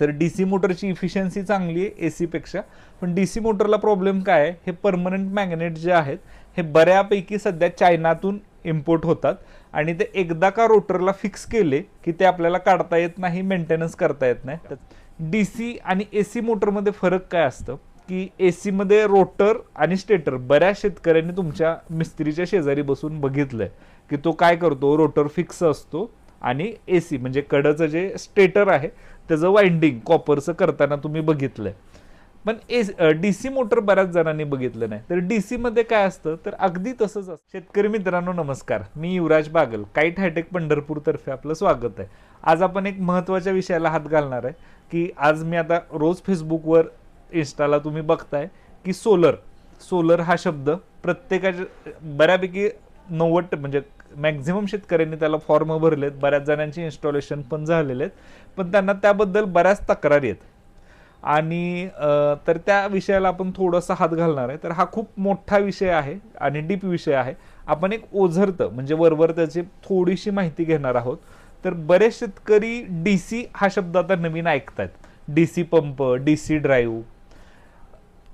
तर D C मोटरची efficiency चांगली आहे ए सीपेक्षा पण डी सी मोटरला प्रॉब्लेम काय आहे? हे परमनंट मॅग्नेट जे आहेत हे बऱ्यापैकी सध्या चायनातून इम्पोर्ट होतात. आणि ते एकदा का रोटरला फिक्स केले की ते आपल्याला काढता येत नाही मेंटेनन्स करता येत नाही. डी सी आणि ए सी मोटरमध्ये फरक काय असतं? की ए सीमध्ये रोटर आणि स्टेटर बऱ्याच शेतकऱ्यांनी तुमच्या मिस्त्रीच्या शेजारी बसून बघितलंय की तो काय करतो? रोटर फिक्स असतो आणि ए सी म्हणजे कडचं जे स्टेटर आहे त्याचं वाइंडिंग कॉपरचं करताना तुम्ही बघितलंय. पण ए डी सी मोटर बऱ्याच जणांनी बघितलं नाही. तर डी सी मध्ये काय असतं तर अगदी तसंच असतं. शेतकरी मित्रांनो नमस्कार. मी युवराज बागल. काईट हायटेक पंढरपूरतर्फे आपलं स्वागत आहे. आज आपण एक महत्त्वाच्या विषयाला हात घालणार आहे की आज मी आता रोज फेसबुकवर इन्स्टाला तुम्ही बघताय की सोलर. सोलर हा शब्द प्रत्येकाच्या बऱ्यापैकी नव्वद म्हणजे मॅक्झिमम शेतकऱ्यांनी त्याला फॉर्म भरलेत बऱ्याच जणांचे इन्स्टॉलेशन पण झालेले आहेत पण त्यांना त्याबद्दल बऱ्याच तक्रारी आहेत. आणि तर त्या विषयाला आपण थोडासा हात घालणार आहे. तर हा खूप मोठा विषय आहे आणि डीप विषय आहे. आपण एक ओझरतं म्हणजे वरवर त्याची थोडीशी माहिती घेणार आहोत. तर बरेच शेतकरी डी सी हा शब्द आता नवीन ऐकतायत. D C pump D C drive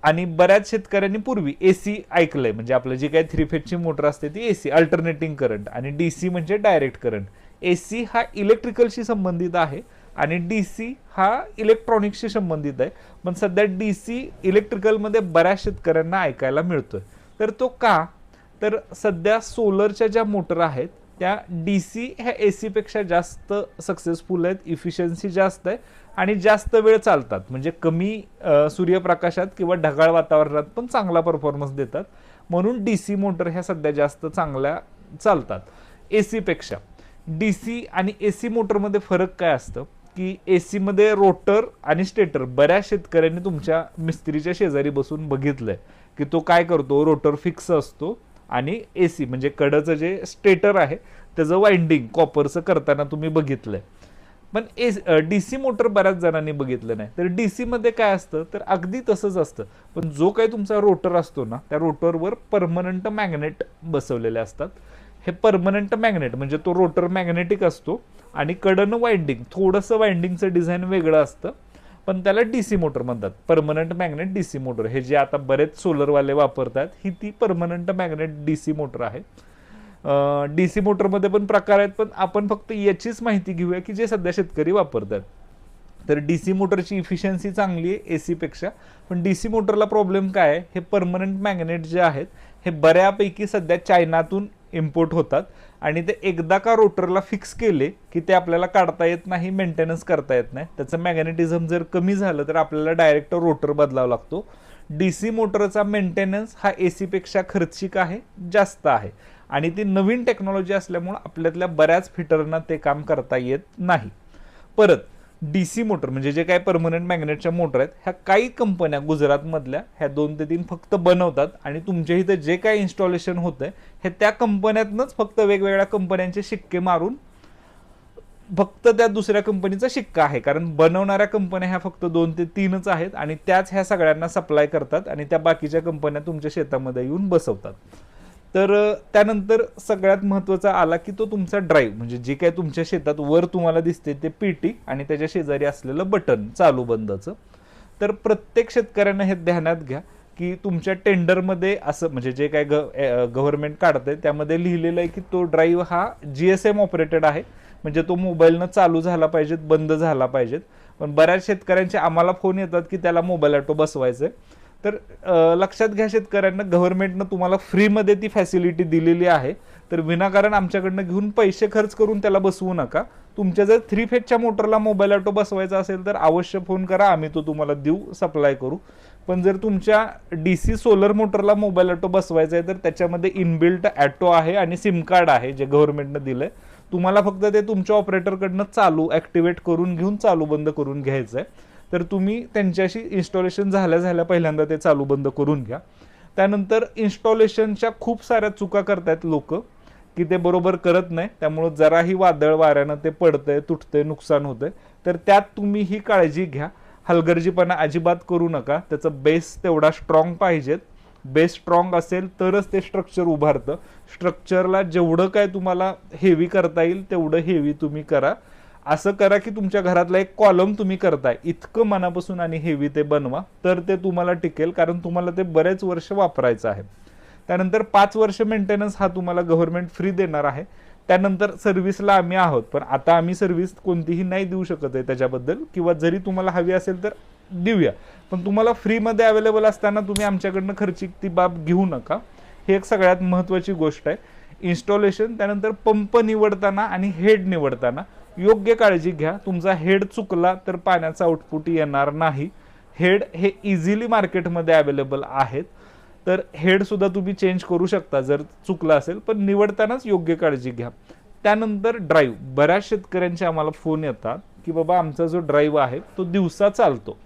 आणि बऱ्याच शेतकऱ्यांनी पूर्वी ए सी ऐकलंय. म्हणजे आपलं जी काही थ्री फेजची मोटर असते ती ए सी अल्टरनेटिंग करंट आणि डी सी म्हणजे डायरेक्ट करंट ए सी हा इलेक्ट्रिकलशी संबंधित आहे आणि डी सी हा इलेक्ट्रॉनिक्सशी संबंधित आहे. पण सध्या डी सी इलेक्ट्रिकलमध्ये बऱ्याच शेतकऱ्यांना ऐकायला मिळतोय. तर तो का? तर सध्या सोलरच्या ज्या मोटर आहेत त्या डी सी ह्या ए सीपेक्षा जास्त सक्सेसफुल आहेत इफिशियन्सी जास्त आहे आणि जास्त वेळ चालतात. म्हणजे कमी सूर्यप्रकाशात किंवा ढगाळ वातावरणात पण चांगला परफॉर्मन्स देतात. म्हणून डी सी मोटर ह्या सध्या जास्त चांगल्या चालतात. ए सीपेक्षा डी सी आणि ए सी मोटरमध्ये फरक काय असतं? की ए सीमध्ये रोटर आणि स्टेटर बऱ्याच शेतकऱ्यांनी तुमच्या मिस्त्रीच्या शेजारी बसून बघितलंय की तो काय करतो? रोटर फिक्स असतो. आणि ए सी म्हणजे कडचं जे स्टेटर आहे त्याचं वाइंडिंग कॉपरचं करताना तुम्ही बघितलंय. पण ए डी सी मोटर बऱ्याच जणांनी बघितलं नाही. तर डी सीमध्ये काय असतं तर अगदी तसंच असतं. पण जो काही तुमचा रोटर असतो ना त्या रोटरवर परमनंट मॅग्नेट बसवलेले असतात. हे परमनंट मॅग्नेट म्हणजे तो रोटर मॅग्नेटिक असतो आणि कडनं वाइंडिंग थोडंसं वाइंडिंगचं डिझाईन वेगळं असतं. पण त्याला डी सी मोटर म्हणतात. Permanent magnet D C motor. हे जे आता बरेच सोलरवाले वापरतात ही ती permanent magnet D C motor आहे. डी सी मोटरमध्ये पण प्रकार आहेत पण आपण फक्त याचीच माहिती घेऊया की जे सध्या शेतकरी वापरतात. तर डी सी मोटरची इफिशियन्सी चांगली आहे ए सीपेक्षा पण डी सी मोटरला प्रॉब्लेम काय आहे? हे परमनंट मॅग्नेट जे आहेत हे बऱ्यापैकी सध्या चायनातून इम्पोर्ट होतात. आणि ते एकदा का रोटरला फिक्स केले की ते आपल्याला काढता येत नाही मेंटेनन्स करता येत नाही. त्याचं मॅग्नेटिझम जर कमी झालं तर आपल्याला डायरेक्ट रोटर बदलावा लागतो. डी सी मोटरचा मेंटेनन्स हा ए सीपेक्षा खर्चिक आहे जास्त आहे. आणि ती नवीन टेक्नॉलॉजी असल्यामुळं आपल्यातल्या बऱ्याच फिटरना ते काम करता येत नाही. परत डी सी मोटर म्हणजे जे काही परमनंट मॅग्नेटच्या मोटर आहेत ह्या काही कंपन्या गुजरातमधल्या ह्या दोन ते तीन फक्त बनवतात आणि तुमच्या इथं जे काही इन्स्टॉलेशन होतं हे त्या कंपन्यातनंच फक्त वेगवेगळ्या कंपन्यांचे शिक्के मारून फक्त त्या दुसऱ्या कंपनीचा शिक्का आहे. कारण बनवणाऱ्या कंपन्या ह्या फक्त दोन ते तीनच आहेत आणि त्याच ह्या सगळ्यांना सप्लाय करतात आणि त्या बाकीच्या कंपन्या तुमच्या शेतामध्ये येऊन बसवतात. तर त्यानंतर सगळ्यात महत्त्वाचा आला की तो तुमचा ड्राईव्ह म्हणजे जे काय तुमच्या शेतात वर तुम्हाला दिसते ते पीटी आणि त्याच्या शेजारी असलेलं बटन चालू बंदचं. तर प्रत्येक शेतकऱ्यांना हे ध्यानात घ्या की तुमच्या टेंडरमध्ये असं म्हणजे जे काय गव्हर्नमेंट काढतंय त्यामध्ये लिहिलेलं आहे की तो ड्राईव्ह हा जी एस एम ऑपरेटेड आहे. म्हणजे तो मोबाईलनं चालू झाला पाहिजेत बंद झाला पाहिजेत. पण बऱ्याच शेतकऱ्यांचे आम्हाला फोन येतात की त्याला मोबाईल ऑटो बसवायचं आहे तर लक्षात घ्या शेतकऱ्यांना गव्हर्नमेंटनं तुम्हाला फ्रीमध्ये ती फॅसिलिटी दिलेली आहे. तर विनाकारण आमच्याकडनं घेऊन पैसे खर्च करून त्याला बसवू नका. तुमच्या जर थ्री फेजच्या मोटरला मोबाईल ऑटो बसवायचा असेल तर अवश्य फोन करा आम्ही तो तुम्हाला देऊ सप्लाय करू. पण जर तुमच्या डी सी सोलर मोटरला मोबाईल ऑटो बसवायचा आहे तर त्याच्यामध्ये इनबिल्ट ॲटो आहे आणि सिम कार्ड आहे जे गव्हर्नमेंटनं आहे तुम्हाला फक्त ते तुमच्या ऑपरेटरकडनं चालू ॲक्टिवेट करून घेऊन चालू बंद करून घ्यायचं आहे तर तुम्ही त्यांच्याशी इन्स्टॉलेशन झाल्या झाल्या पहिल्यांदा ते चालू बंद करून घ्या. त्यानंतर इन्स्टॉलेशनच्या खूप साऱ्या चुका करतायत लोक की ते बरोबर करत नाही. त्यामुळं जराही वादळ वाऱ्यानं ते पडतंय तुटतंय नुकसान होतंय. तर त्यात तुम्ही ही काळजी घ्या. हलगर्जीपणा अजिबात करू नका. त्याचं बेस तेवढा स्ट्रॉंग पाहिजेत. बेस स्ट्रॉंग असेल तरच ते स्ट्रक्चर उभारतं. स्ट्रक्चरला जेवढं काय तुम्हाला हेवी करता येईल तेवढं हेवी तुम्ही करा. असं करा की तुमच्या घरातला एक कॉलम तुम्ही करताय. इतकं मनापासून आणि हेवी ते बनवा तर ते तुम्हाला टिकेल कारण तुम्हाला ते बरेच वर्ष वापरायचं आहे. त्यानंतर पाच वर्ष मेंटेनन्स हा तुम्हाला गव्हर्नमेंट फ्री देणार आहे. त्यानंतर सर्व्हिसला आम्ही आहोत पण आता आम्ही सर्व्हिस कोणतीही नाही देऊ शकत आहे त्याच्याबद्दल किंवा जरी तुम्हाला हवी असेल तर देऊया. पण तुम्हाला फ्रीमध्ये अवेलेबल असताना तुम्ही आमच्याकडनं खर्चिक ती बाब घेऊ नका. ही एक सगळ्यात महत्त्वाची गोष्ट आहे. इन्स्टॉलेशन त्यानंतर पंप निवडताना आणि हेड निवडताना. योग्य काळजी घ्या. तुमचा हेड चुकला तर पाण्याचा आउटपुट येणार नाही. हेड हे इझिली मार्केटमध्ये अवेलेबल आहेत. तर हेड सुद्धा तुम्ही चेंज करू शकता जर चुकलं असेल पण निवडतानाच योग्य काळजी घ्या. त्यानंतर ड्राईव्ह बऱ्याच शेतकऱ्यांचे आम्हाला फोन येतात की बाबा आमचा जो ड्राईव्ह आहे तो दिवसा चालतो.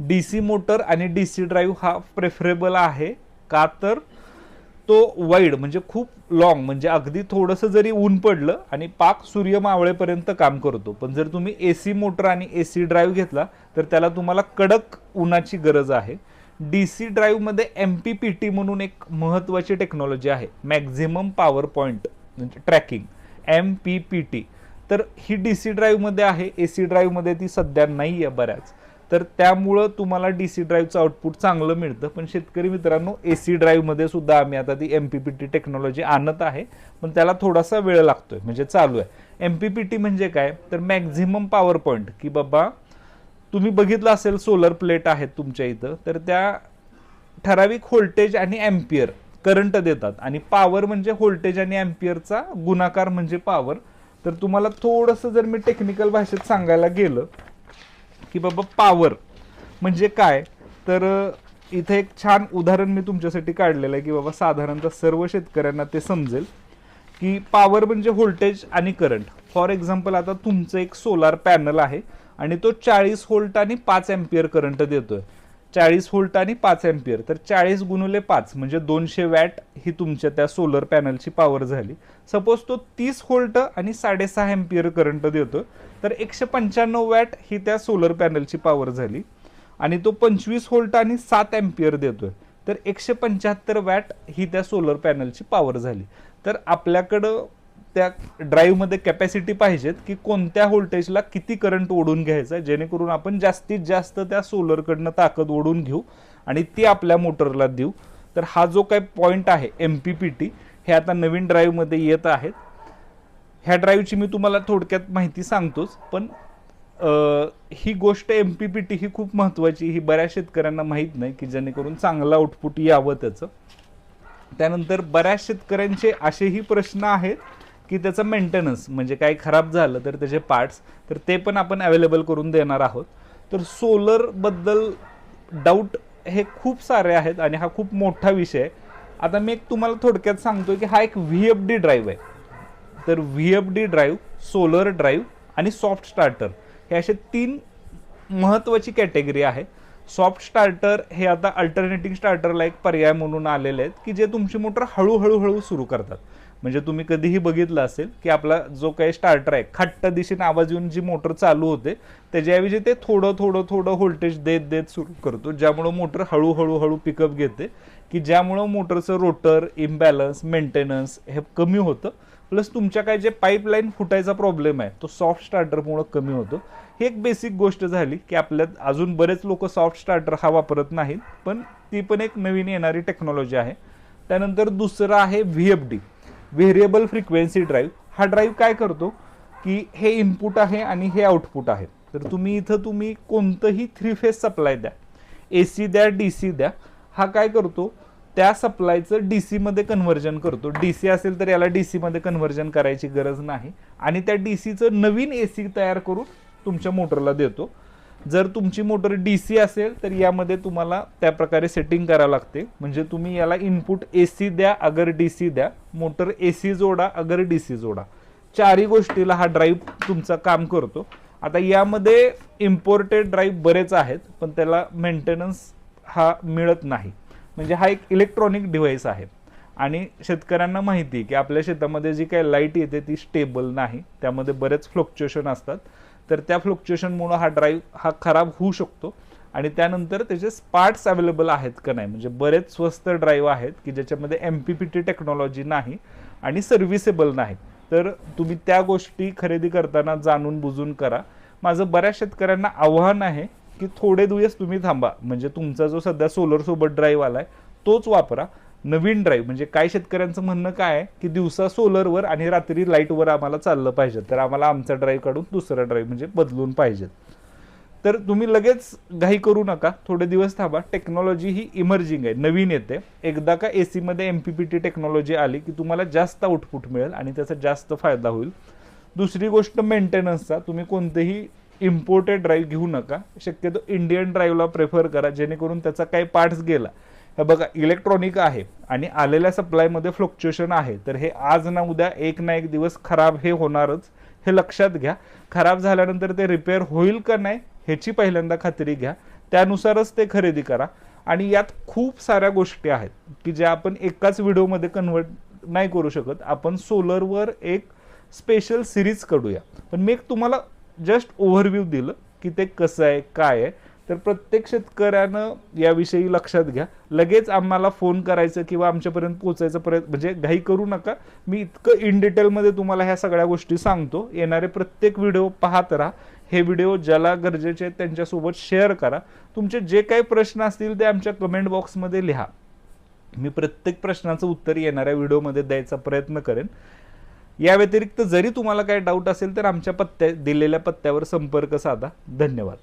डी सी मोटर आणि डी सी ड्राईव्ह हा प्रेफरेबल आहे का तर तो वाईड म्हणजे खूप लॉंग म्हणजे अगदी थोडंसं जरी ऊन पडलं आणि पाक सूर्य मावळेपर्यंत काम करतो पण जर तुम्ही ए सी मोटर आणि ए सी ड्राईव्ह घेतला तर त्याला तुम्हाला कडक उन्हाची गरज आहे. डी सी ड्राईव्हमध्ये एम पी पी टी म्हणून एक महत्त्वाची टेक्नॉलॉजी आहे मॅक्झिमम पॉवर पॉईंट म्हणजे tracking M P P T तर ही डी सी ड्राईव्हमध्ये आहे ए सी ड्राईव्हमध्ये ती सध्या नाही आहे बऱ्याच. तर त्यामुळं तुम्हाला डी सी ड्राईव्हचं आउटपुट चांगलं मिळतं. पण शेतकरी मित्रांनो ए सी ड्राईव्हमध्ये सुद्धा आम्ही आता ती M P P T technology आणत आहे. पण त्याला थोडासा वेळ लागतोय म्हणजे चालू आहे. एम पी पी टी म्हणजे काय? तर मॅक्झिमम पॉवर पॉईंट की बाबा तुम्ही बघितलं असेल सोलर प्लेट आहेत तुमच्या इथं तर त्या ठराविक व्होल्टेज आणि एम्पियर करंट देतात. आणि पॉवर म्हणजे व्होल्टेज आणि एम्पियरचा गुणाकार म्हणजे पॉवर तर तुम्हाला थोडंसं जर मी टेक्निकल भाषेत सांगायला गेलं की बाबा पॉवर म्हणजे काय? तर इथे एक छान उदाहरण मी तुमच्यासाठी काढलेलं आहे की बाबा साधारणतः सर्व शेतकऱ्यांना ते समजेल की पॉवर म्हणजे व्होल्टेज आणि करंट फॉर एक्झाम्पल आता तुमचं एक सोलार पॅनल आहे आणि तो चाळीस व्होल्ट आणि पाच एम्पियर करंट देतोय. चाळीस व्होल्ट आणि पाच एम्पियर तर चाळीस गुणुले पाच म्हणजे दोनशे वॅट ही तुमच्या त्या सोलर पॅनलची पॉवर झाली. सपोज तो तीस व्होल्ट आणि साडेसहा एम्पियर करंट देतो तर एकशे पंच्याण्णव वॅट ही त्या सोलर पॅनलची पॉवर झाली. आणि तो पंचवीस व्होल्ट आणि सात एम्पियर देतोय तर एकशे पंच्याहत्तर वॅट ही त्या सोलर पॅनलची पॉवर झाली. तर आपल्याकडं त्या ड्राईव्हमध्ये कॅपॅसिटी पाहिजेत की कोणत्या व्होल्टेजला किती करंट ओढून घ्यायचा जेणेकरून आपण जास्तीत जास्त त्या सोलरकडनं ताकद ओढून घेऊ आणि ती आपल्या मोटरला देऊ. तर हा जो काही पॉईंट आहे एम पी पी टी हे आता नवीन ड्राईव्हमध्ये येत आहेत. ह्या ड्राईव्हची मी तुम्हाला थोडक्यात माहिती सांगतोच पण ही गोष्ट एम पी पी टी ही खूप महत्त्वाची ही बऱ्याच शेतकऱ्यांना माहीत नाही की जेणेकरून चांगला आउटपुट यावं त्याचं. त्यानंतर बऱ्याच शेतकऱ्यांचे असेही प्रश्न आहेत की त्याचं मेंटेनन्स म्हणजे काही खराब झालं तर त्याचे पार्ट्स तर ते पण आपण अवेलेबल करून देणार आहोत. तर सोलरबद्दल डाऊट हे खूप सारे आहेत आणि हा खूप मोठा विषय. आहे आता मी एक तुम्हाला थोडक्यात सांगतो की हा एक व्ही एफ डी ड्राईव्ह आहे. तर V F D drive solar drive आणि सॉफ्ट स्टार्टर हे असे तीन महत्त्वाची कॅटेगरी आहे सॉफ्ट स्टार्टर हे आता अल्टरनेटिंग स्टार्टरला एक पर्याय म्हणून आलेले आहेत की जे तुमची मोटर हळूहळू हळू सुरू करतात. म्हणजे तुम्ही कधीही बघितलं असेल की आपला जो काही स्टार्टर आहे खट्ट दिशेने आवाज येऊन जी मोटर चालू होते त्याच्याऐवजी ते थोडं थोडं थोडं व्होल्टेज देत देत सुरू करतो ज्यामुळं मोटर हळूहळू हळू पिकअप घेते की ज्यामुळं मोटरचं रोटर इम्बॅलन्स मेंटेनन्स हे कमी होतं. प्लस तुमच्या काय जे पाईपलाईन फुटायचा प्रॉब्लेम आहे तो सॉफ्ट स्टार्टरमुळं कमी होतो. ही एक बेसिक गोष्ट झाली की आपल्यात अजून बरेच लोक सॉफ्ट स्टार्टर हा वापरत नाहीत पण ती पण एक नवीन येणारी टेक्नॉलॉजी आहे. त्यानंतर दुसरं आहे V F D variable frequency drive हा ड्राईव्ह काय करतो? की हे इनपुट आहे आणि हे आउटपुट आहे. तर तुम्ही इथं तुम्ही कोणतंही थ्री फेज सप्लाय द्या. ए सी द्या डी सी द्या. हा काय करतो? त्या सप्लायचं डी सीमध्ये कन्व्हर्जन करतो. डी सी असेल तर याला डी सीमध्ये कन्व्हर्जन करायची गरज नाही. आणि त्या डी सीचं नवीन ए सी तयार करून तुमच्या मोटरला देतो. जर तुमची मोटर डी सी असेल तर यामध्ये तुम्हाला त्या प्रकारे सेटिंग करावं लागते. म्हणजे तुम्ही याला इनपुट ए सी द्या अगर डी सी द्या. मोटर ए सी जोडा अगर डी सी जोडा. चारही गोष्टीला हा ड्राईव्ह तुमचं काम करतो. आता यामध्ये इम्पोर्टेड ड्राईव्ह बरेच आहेत पण त्याला मेंटेनन्स हा मिळत नाही. म्हणजे हा एक इलेक्ट्रॉनिक डिव्हाइस आहे. आणि शेतकऱ्यांना माहिती आहे की आपल्या शेतामध्ये जी काही लाइट येते ती स्टेबल नाही. त्यामध्ये बरेच फ्लक्च्युएशन असतात. तर त्या फ्लक्च्युएशनमुळं हा ड्राईव्ह हा खराब होऊ शकतो. आणि त्यानंतर त्याचे पार्ट्स अवेलेबल आहेत का नाही? म्हणजे बरेच स्वस्त ड्राईव्ह आहेत की ज्याच्यामध्ये M P P T technology नाही आणि सर्व्हिसेबल नाही. तर तुम्ही त्या गोष्टी खरेदी करताना जाणून बुजून करा. माझं बऱ्याच शेतकऱ्यांना आव्हान आहे की थोडे दिवस तुम्ही थांबा. म्हणजे तुमचा जो सध्या सोलर सोबत ड्राईव्ह आहे तोच वापरा. नवीन ड्राईव्ह म्हणजे काय शेतकऱ्यांचं म्हणणं काय आहे की दिवसा सोलरवर आणि रात्री लाईटवर आम्हाला चाललं पाहिजे. तर आम्हाला आमचा ड्राईव्ह काढून दुसरा ड्राईव्ह म्हणजे बदलून पाहिजेत तर तुम्ही लगेच घाई करू नका थोडे दिवस थांबा. टेक्नॉलॉजी ही इमर्जिंग आहे नवीन येते. एकदा का ए सीमध्ये M P P T technology आली की तुम्हाला जास्त आउटपुट मिळेल आणि त्याचा जास्त फायदा होईल. दुसरी गोष्ट मेंटेनन्सचा तुम्ही कोणतेही इम्पोर्टेड ड्राईव्ह घेऊ नका. शक्यतो इंडियन ड्राईव्हला प्रेफर करा जेणेकरून त्याचा काही पार्ट्स गेला. बघा इलेक्ट्रॉनिक आहे आणि आलेल्या सप्लायमध्ये फ्लक्च्युएशन आहे. तर हे आज ना उद्या एक ना एक दिवस खराब हे होणारच. हे लक्षात घ्या. खराब झाल्यानंतर ते रिपेअर होईल का नाही ह्याची पहिल्यांदा खात्री घ्या. त्यानुसारच ते खरेदी करा. आणि यात खूप साऱ्या गोष्टी आहेत की ज्या आपण एकाच व्हिडिओमध्ये कन्व्हर्ट नाही करू शकत. आपण सोलरवर एक स्पेशल सिरीज करूया. पण मी एक तुम्हाला जस्ट ओव्हरव्ह्यू दिलं की ते कसं आहे काय आहे. तर प्रत्येक शेतकऱ्यानं याविषयी लक्षात घ्या. लगेच आम्हाला फोन करायचं किंवा आमच्यापर्यंत पोहोचायचा प्रयत्न म्हणजे घाई करू नका. मी इतकं इन डिटेलमध्ये तुम्हाला ह्या सगळ्या गोष्टी सांगतो. येणारे प्रत्येक व्हिडिओ पाहत राहा. हे व्हिडिओ ज्याला गरजेचे आहेत त्यांच्यासोबत शेअर करा. तुमचे जे काही प्रश्न असतील ते आमच्या कमेंट बॉक्समध्ये लिहा. मी प्रत्येक प्रश्नाचं उत्तर येणाऱ्या व्हिडिओमध्ये द्यायचा प्रयत्न करेन. या व्यतिरिक्त जरी तुम्हाला काही डाऊट असेल तर आमच्या पत्त्या दिलेल्या पत्त्यावर संपर्क साधा. धन्यवाद.